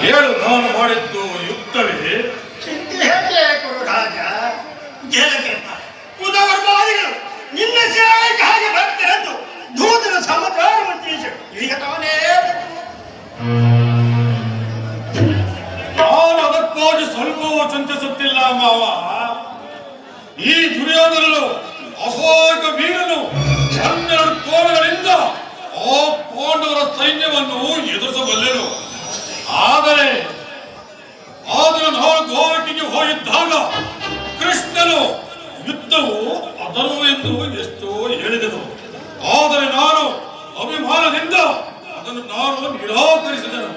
ಹೇಳು ನಾನು ಮಾಡಿದ್ದು ಯುಕ್ತವೇ? ಹೇಗೆ ಕುದವರ್ಮಾದಿಗಳು ನಿನ್ನ ಸೇವೆಗೆ ಹಾಗೆ ಬರ್ತಿರದ್ದು ದೂತನ ಸಮತಾರ ತಿಳಿಸು ಈಗ ತಾನೇ ನಾನು ಅದಕ್ಕಾಗಿ ಸ್ವಲ್ಪವೂ ಚಿಂತಿಸುತ್ತಿಲ್ಲ ಮಾವ. ಈ ದುರ್ಯೋಧನನು ಅಸೋಕ ವೀರನು ಹನ್ನೆರಡು ಮಟ್ಟಿಗೆ ಹೋಗಿದ್ದಾಗ ಕೃಷ್ಣನು ಯುದ್ಧವು ಎಂದು ಎಷ್ಟೋ ಹೇಳಿದನು. ಆದರೆ ನಾನು ಅಭಿಮಾನದಿಂದ ಅದನ್ನು ನಾನು ನಿರಾಕರಿಸಿದನು.